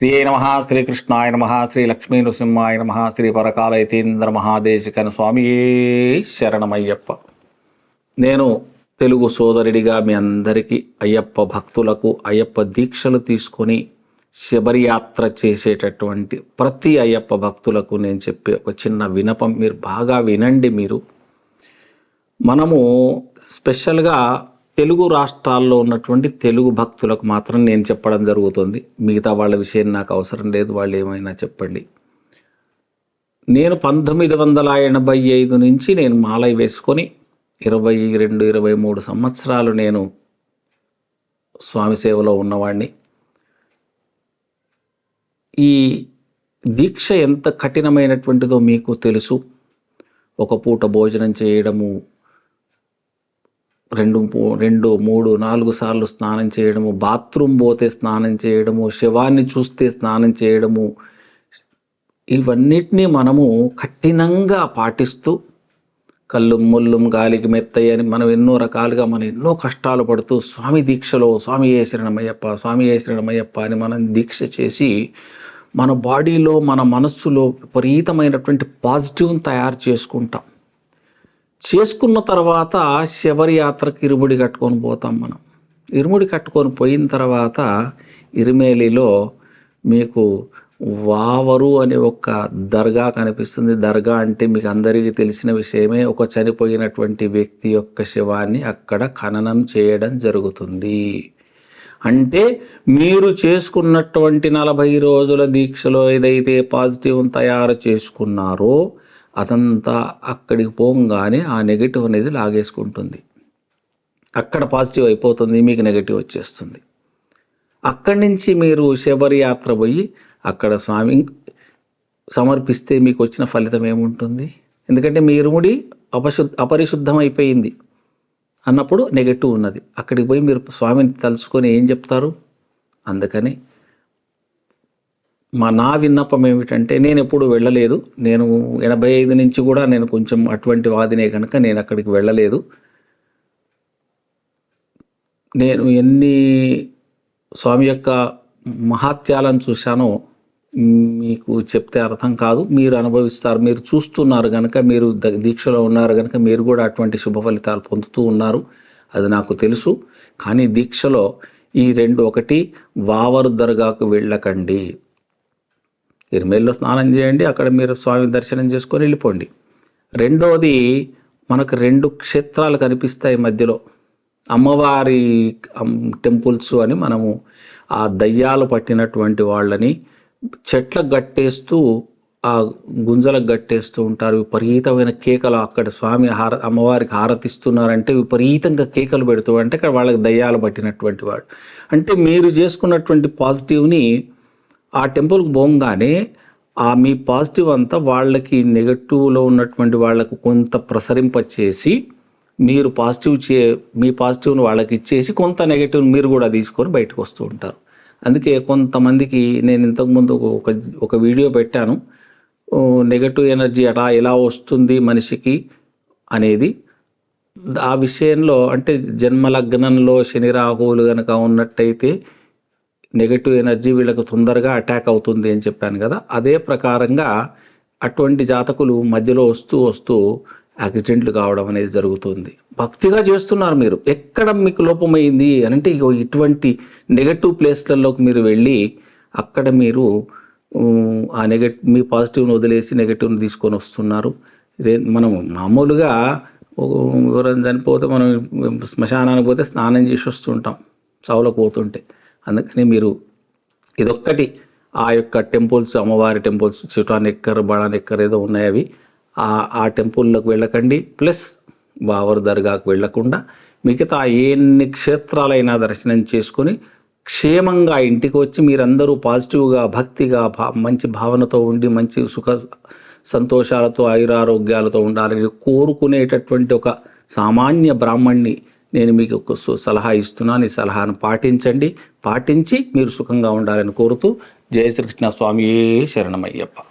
శ్రీ నమ శ్రీకృష్ణాయ నమ శ్రీ లక్ష్మీ నృసింహాయ నమ శ్రీ పరకాల యతీంద్ర మహాదేశికన స్వామి శరణమయ్యప్ప. నేను తెలుగు సోదరుడిగా మీ అందరికీ అయ్యప్ప భక్తులకు అయ్యప్ప దీక్షలు తీసుకొని శబరియాత్ర చేసేటటువంటి ప్రతి అయ్యప్ప భక్తులకు నేను చెప్పే ఒక చిన్న వినపం మీరు బాగా వినండి మీరు. మనము స్పెషల్గా తెలుగు రాష్ట్రాల్లో ఉన్నటువంటి తెలుగు భక్తులకు మాత్రం నేను చెప్పడం జరుగుతుంది. మిగతా వాళ్ళ విషయం నాకు అవసరం లేదు వాళ్ళు ఏమైనా చెప్పండి. నేను పంతొమ్మిది వందల ఎనభై ఐదు నుంచి నేను మాలై వేసుకొని ఇరవై రెండు ఇరవై మూడు సంవత్సరాలు నేను స్వామి సేవలో ఉన్నవాడిని ఈ దీక్ష ఎంత కఠినమైనటువంటిదో మీకు తెలుసు. ఒక పూట భోజనం చేయడము రెండు రెండు మూడు నాలుగు సార్లు స్నానం చేయడము బాత్రూమ్ పోతే స్నానం చేయడము శవాన్ని చూస్తే స్నానం చేయడము ఇవన్నిటినీ మనము కఠినంగా పాటిస్తూ కళ్ళు ముల్లుం గాలికి మెత్తయ్య అని మనం ఎన్నో రకాలుగా మనం ఎన్నో కష్టాలు పడుతూ స్వామి దీక్షలో స్వామి ఏశ్వరణమయ్యప్ప స్వామి ఏశ్వరణమయ్యప్ప అని మనం దీక్ష చేసి మన బాడీలో మన మనస్సులో విపరీతమైనటువంటి పాజిటివ్ని తయారు చేసుకుంటాం. చేసుకున్న తర్వాత శబరి యాత్రకు ఇరుముడి కట్టుకొని పోతాం మనం. ఇరుముడి కట్టుకొని పోయిన తర్వాత ఇరిమేలిలో మీకు వావరు అనే ఒక దర్గా కనిపిస్తుంది. దర్గా అంటే మీకు అందరికీ తెలిసిన విషయమే. ఒక చనిపోయినటువంటి వ్యక్తి యొక్క శవాన్ని అక్కడ ఖననం చేయడం జరుగుతుంది. అంటే మీరు చేసుకున్నటువంటి నలభై రోజుల దీక్షలో ఏదైతే పాజిటివ్ తయారు చేసుకున్నారో అదంతా అక్కడికి పోగానే ఆ నెగిటివ్ అనేది లాగేసుకుంటుంది. అక్కడ పాజిటివ్ అయిపోతుంది మీకు నెగిటివ్ వచ్చేస్తుంది. అక్కడి నుంచి మీరు శబరి యాత్ర పోయి అక్కడ స్వామి సమర్పిస్తే మీకు వచ్చిన ఫలితం ఏముంటుంది? ఎందుకంటే మీ ఇరుముడి అపశుద్ధ అపరిశుద్ధం అయిపోయింది అన్నప్పుడు నెగటివ్ ఉన్నది. అక్కడికి పోయి మీరు స్వామిని తలుచుకొని ఏం చెప్తారు? అందుకని మా నా విన్నపం ఏమిటంటే నేను ఎప్పుడు వెళ్ళలేదు. నేను ఎనభై ఐదు నుంచి కూడా నేను కొంచెం అటువంటి వాదినే కనుక నేను అక్కడికి వెళ్ళలేదు. నేను ఎన్ని స్వామి యొక్క మహాత్యాలను చూశానో మీకు చెప్తే అర్థం కాదు. మీరు అనుభవిస్తారు మీరు చూస్తున్నారు కనుక మీరు ద- దీక్షలో ఉన్నారు కనుక మీరు కూడా అటువంటి శుభ ఫలితాలు పొందుతూ ఉన్నారు. అది నాకు తెలుసు. కానీ దీక్షలో ఈ రెండు ఒకటి వావరు దర్గాకు వెళ్ళకండి. ఇరుమేల్లో స్నానం చేయండి అక్కడ మీరు స్వామి దర్శనం చేసుకొని వెళ్ళిపోండి. రెండవది మనకు రెండు క్షేత్రాలు కనిపిస్తాయి మధ్యలో. అమ్మవారి టెంపుల్స్ అని మనము ఆ దయ్యాలు పట్టినటువంటి వాళ్ళని చెట్లకు గట్టేస్తూ ఆ గుంజలకు గట్టేస్తూ ఉంటారు. విపరీతమైన కేకలు అక్కడ స్వామి హార అమ్మవారికి హారతిస్తున్నారంటే విపరీతంగా కేకలు పెడుతూ అంటే అక్కడ వాళ్ళకి దయ్యాలు పట్టినటువంటి వాడు అంటే మీరు చేసుకున్నటువంటి పాజిటివ్ని ఆ టెంపుల్కి పోగానే ఆ మీ పాజిటివ్ అంతా వాళ్ళకి నెగటివ్లో ఉన్నటువంటి వాళ్ళకు కొంత ప్రసరింపచేసి మీరు పాజిటివ్ చే మీ పాజిటివ్ని వాళ్ళకి ఇచ్చేసి కొంత నెగిటివ్ని మీరు కూడా తీసుకొని బయటకు వస్తూ ఉంటారు. అందుకే కొంతమందికి నేను ఇంతకుముందు ఒక ఒక వీడియో పెట్టాను. నెగటివ్ ఎనర్జీ అలా ఎలా వస్తుంది మనిషికి అనేది. ఆ విషయంలో అంటే జన్మ లగ్నంలో శని రాహువులు కనుక ఉన్నట్టయితే నెగటివ్ ఎనర్జీ వీళ్ళకు తొందరగా అటాక్ అవుతుంది అని చెప్పాను కదా అదే ప్రకారంగా అటువంటి జాతకులు మధ్యలో వస్తూ వస్తూ యాక్సిడెంట్లు కావడం అనేది జరుగుతుంది. భక్తిగా చేస్తున్నారు మీరు. ఎక్కడ మీకు లోపమైంది అని అంటే ఇగో ఇటువంటి నెగటివ్ ప్లేస్లలోకి మీరు వెళ్ళి అక్కడ మీరు ఆ నెగటివ్ మీ పాజిటివ్ను వదిలేసి నెగటివ్ని తీసుకొని వస్తున్నారు. మనం మామూలుగా ఎవరైనా చనిపోతే మనం శ్మశానానికి పోతే స్నానం చేసి వస్తుంటాం చావులకు పోతుంటే. అందుకని మీరు ఇదొక్కటి ఆ యొక్క టెంపుల్స్ అమ్మవారి టెంపుల్స్ చిటాన్ ఎక్కర్ బడాన్ ఎక్కర్ ఏదో ఉన్నాయి అవి. ఆ ఆ టెంపుల్లోకి వెళ్ళకండి. ప్లస్ బావర్ దర్గాకు వెళ్ళకుండా మిగతా ఎన్ని క్షేత్రాలైనా దర్శనం చేసుకొని క్షేమంగా ఇంటికి వచ్చి మీరందరూ పాజిటివ్గా భక్తిగా భా మంచి భావనతో ఉండి మంచి సుఖ సంతోషాలతో ఐరారోగ్యాలతో ఉండాలని కోరుకునేటటువంటి ఒక సామాన్య బ్రాహ్మణ్ణి నేను మీకు ఒక సు- సలహా ఇస్తున్నాను. ఈ సలహాను పాటించండి. పాటించి మీరు సుఖంగా ఉండాలని కోరుతూ జయ శ్రీకృష్ణ స్వామి శరణమయ్యప్ప.